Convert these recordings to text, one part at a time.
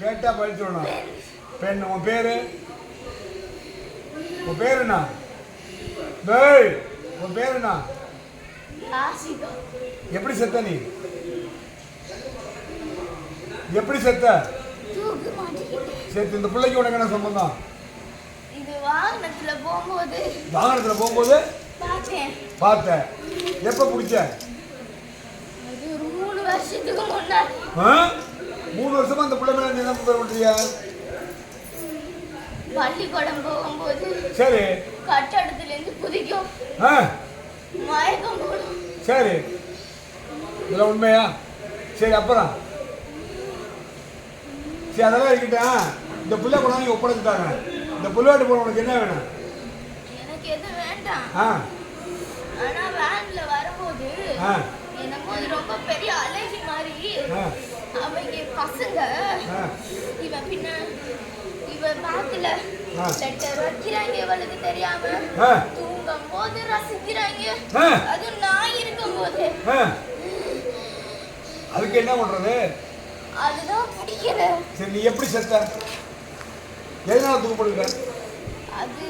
கேட்டா பதில் சொல்லணும். பெண் உன் பேரு? உன் பேரு என்ன டேய் உன் பேரு என்ன எப்படி செத்த நீ? எப்படி செத்த? தூக்கு மாட்டிக்கிட்டேன் சரி இந்த பிள்ளைக்கு உனக்கு என்ன சம்பந்தம்? வாகனத்துல போகும்போது வாகனத்தில் போகும்போது? பார்த்தேன். பார்த்தேன். எப்போ பிடிச்ச? வருஷத்துக்கு முன்னாடி? மூணு வருஷமா அந்த பிள்ளை மேல நீ என்ன பண்றிய? பள்ளிக்கூடம் போகும்போது சரி. கட்டடத்துல இருந்து குதிக்கும் மயக்கம் போடும். சரி. இதெல்லாம் உண்மையா? சரி அப்புறம்? சரி அதெல்லாம் இருக்கட்டும். இந்த பிள்ளை கொண்டாந்து நீங்க ஒப்படைச்சிட்டாங்க. இந்த புள்ளாட்டு போன உனக்கு என்ன வேணும்? எனக்கு எதுவும் வேண்டாம். ஆ. ஆனா வேன்ல வரும்போது ஆ. என்னமோ இது ரொம்ப பெரிய அலர்ஜி மாதிரி. அவங்க பசங்க இவன் பின்ன இவன் பேக்ல. லெட்டர் வைக்கிறாங்க இவளுக்கு தெரியாம. தூங்கும் போது ரசிக்கிறாங்க. அது நான் இருக்கும் போது அதுக்கு என்ன பண்றது? அதுதான் பிடிக்கல சரி நீ எப்படி செத்த? எதனால தூக்கப்படுங்க அது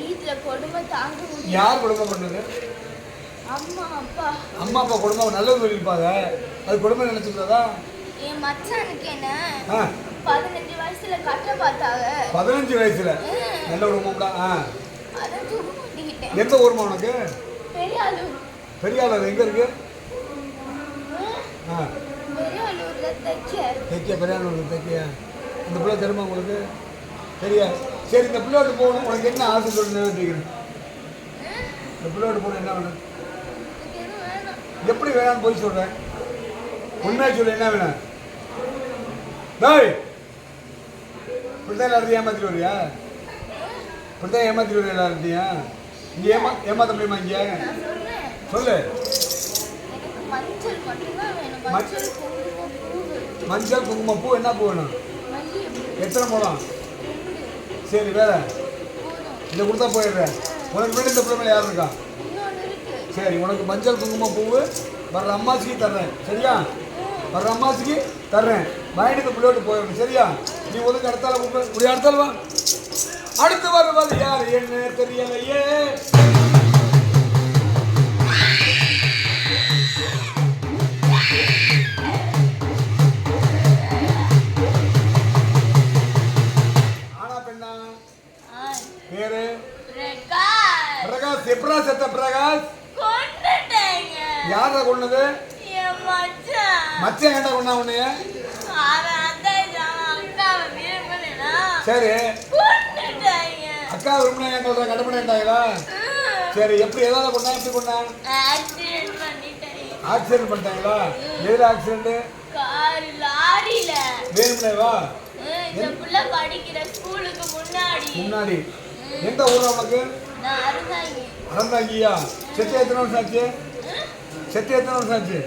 வீட்டுல கொடுமை தாங்க யார் குடும்பம் பண்ணது? அம்மா அப்பா. அம்மா அப்பா குடும்பம் நல்லது சொல்லியிருப்பாங்க அது குடும்பம் நினைச்சுக்கிறதா என் மச்சானுக்கு என்ன? பதினஞ்சு வயசுல கட்ட பார்த்தாங்க. பதினஞ்சு வயசுல? நல்ல குடும்பம்டா. ஆ. எந்த ஊர்மா உனக்கு? பெரியாலூர் பெரியாளர். எங்க இருக்கு? தைக்கிய பெரியாளூர் தைக்கியா இந்த பிள்ளை தெரியுமா உங்களுக்கு? சரியா சரி இந்த பிள்ளையோட போகணும். உனக்கு என்ன ஆசை சொல்லு கேட்குறேன் இந்த பிள்ளையோட போகணும் என்ன வேணாம் எப்படி வேணாம்னு போய் சொல்கிறேன் உண்மையாக சொல்லு என்ன வேணும்? டேய்! இப்படிதான் எல்லாத்தையும் ஏமாத்திட்டு வரியா இப்படிதான் ஏமாத்திட்டு வரியா எல்லாத்தையும் இங்கே ஏமா ஏமாத்த முடியுமா இங்கே? சொல்லு. மஞ்சள் மஞ்சள் குங்குமம் பூ என்ன பூ வேணும்? எத்தனை மூலம் சரி வேற. இதை கொடுத்தா போயிடுறேன். உனக்கு வீடு இந்த பிள்ளைங்க யார் இருக்கா? சரி உனக்கு மஞ்சள் குங்குமம் பூவு வர்ற அம்மாசிக்கு தர்றேன். சரியா? வர்ற அம்மாசிக்கு தர்றேன். இந்த பிள்ளையோட்டு போயிடணும். சரியா? நீ ஒதுக்கு அடுத்தால இப்படி அடுத்தால வா. அடுத்து வருவது யார்? என்ன தெரியலையே. ஆனா பெண்ணா? ஆ, பேரு? ரெக்கார்ட். பிரகாஷ். எப்படா செத்த பிரகாஷ். யாரா கொண்டது மச்சான். ஏன்டா கொண்டா உன்னைய? சரி. அக்கா விரும்பினா என் சொல்றேன் கண்டுபிடிட்டாங்களா சரி எப்படி எதாவது கொண்டா எப்படி கொண்டா ஆக்சிடென்ட் பண்ணிட்டாங்களா? எதுல ஆக்சிடென்ட் லாரியில. வேணும்னே வா ம், இந்த புள்ள படிக்கிற ஸ்கூலுக்கு முன்னாடி. முன்னாடி. எந்த ஊர் உனக்கு? நான் அருந்தாங்கி அறந்தாங்கியா செத்து எத்தனை வருஷம் ஆச்சு? செத்து எத்தனை வருஷம் ஆச்சு?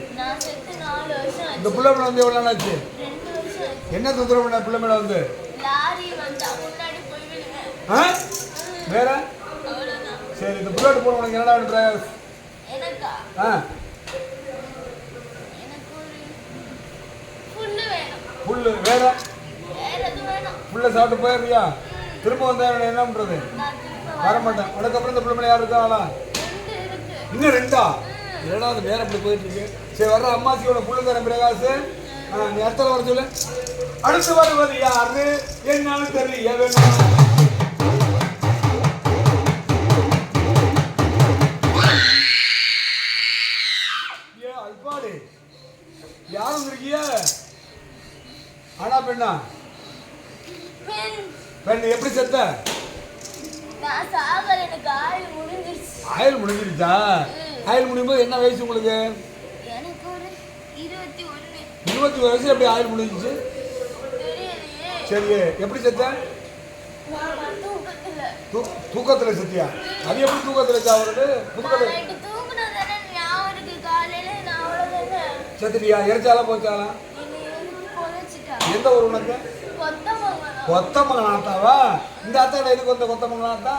இந்த பிள்ளை மேல வந்து எவ்வளோ நாள் ஆச்சு? என்ன தொந்தரவு பண்ண பிள்ளை மேல வந்து? ஆ? வேற? சரி இந்த பிள்ளை போன உனக்கு என்னடா ஆ. புல்லு வேற? புல்லை சாப்பிட்டு போயிடுறியா? திரும்ப வந்தா என்ன பண்றது? நான் திரும்ப வர மாட்டேன் அதுக்கப்புறம் இந்த பிள்ளை மேல யார் இருக்கு. இன்னும் ரெண்டா? ஏடா அது நேரம் இப்படி போயிட்டு இருக்கு. சரி வர்ற அம்மாச்சியோட புள்ள தரேன் பிரகாஷ் ஆ, நீ அடுத்த வர சொல்லு. அடுத்து வருவது யாரு? என்னன்னு தெரிய வேணும் யாரும் இருக்கிய ஆனா பெண்ணா? பெண் எப்படி செத்த? ஆயுள் முடிஞ்சிருச்சு? ஆயுள் ஆயுள் முடியும் போது என்ன வயசு உங்களுக்கு? இருபத்தி ஒரு வயசுல எப்படி ஆயுள் முடிஞ்சிச்சு? சரி எப்படி செத்த? நான் தூக்கத்துல தூக்கத்துல செத்தியா? அது எப்படி தூக்கத்துல நான் அவ்வளவுதானே. செத்துட்டியா? எரிச்சாலா போச்சாலா? எந்த ஊர் உனக்கு? ஆத்தாவா? இந்த அத்தாட எதுக்கு வந்த இது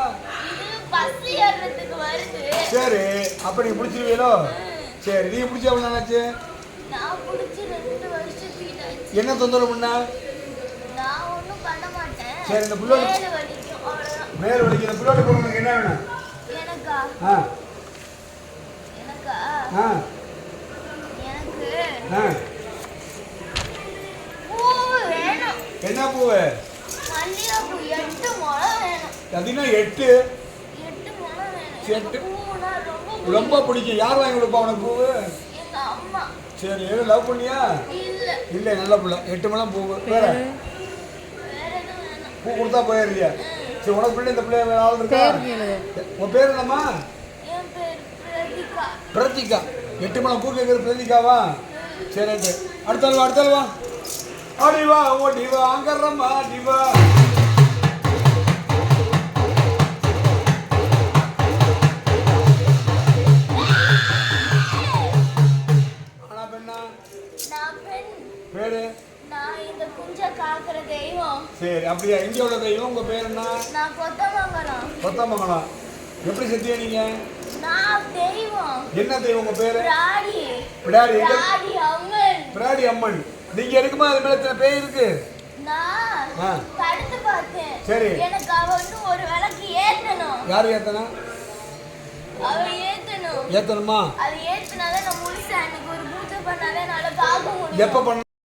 பஸ் ஏறுறதுக்கு வருது. சரி அப்ப நீ பிடிச்சிருவீங்களோ சரி நீ பிடிச்ச எவ்வளவு நாளாச்சு நான் பிடிச்சி ரெண்டு வருஷத்துக்கிட்ட ஆச்சு என்ன தொந்தரவு பண்ண? நான் ஒண்ணும் பண்ண மாட்டேன். சரி, இந்த புல்லோட- மேலு வலிக்கிற புள்ளோட பொண்ணுக்கு என்ன வேணும்? எனக்கா? ஆ. எனக்கா? ஆ. எனக்கு ஆ. வேணும். என்ன பூவு? மல்லிகைப்பூ எட்டு முளம் வேணும். அதுனா எட்டு எட்டு? பூனா ரொம்ப பிடிக்கும். யார் வாங்கி கொடுப்பா உனக்கு? பூவு சரி எதுவும் லவ் பண்ணியா? இல்ல. இல்லை நல்ல புள்ள. எட்டு மணம் பூவு வேற? பூ கொடுத்தா போயிடுறியா? சரி உனக்கு பிள்ளை இந்த பிள்ளை வேற ஆள் இருக்கா? உன் பேர் என்னம்மா? என் பேர் பிரதிகா. பிரதிகா. எட்டு மணம் பூ கேட்குற பிரதிகாவா? சரி அடுத்தாள் வா அடுத்தாள் வா. அடி வா ஓடி வா. அப்படியா? உள்ள தெய்வம் உங்க பேர் என்ன நான் கொத்தமங்கலம். கொத்தமங்கலம். எப்படி செத்தியா நீங்க? நான் தெய்வம். என்ன தெய்வம் உங்க பேரு? பிராடி. எங்க? பிராடி அம்மன். பிடாரி அம்மன். நீங்க இருக்குமா அது மேல இத்தனை பேய் இருக்கு? நான் ஆ. தடுத்து பார்த்தேன். சரி. எனக்கு அவ வந்து ஒரு விளக்கு ஏத்தணும். யார் ஏத்தனா? அவ ஏத்தணும். ஏத்தணுமா? அது ஏத்துனாதான் நான் முழுசா அன்னைக்கு ஒரு பூஜை பண்ணாதான் என்னால முடியும். எப்ப பண்ண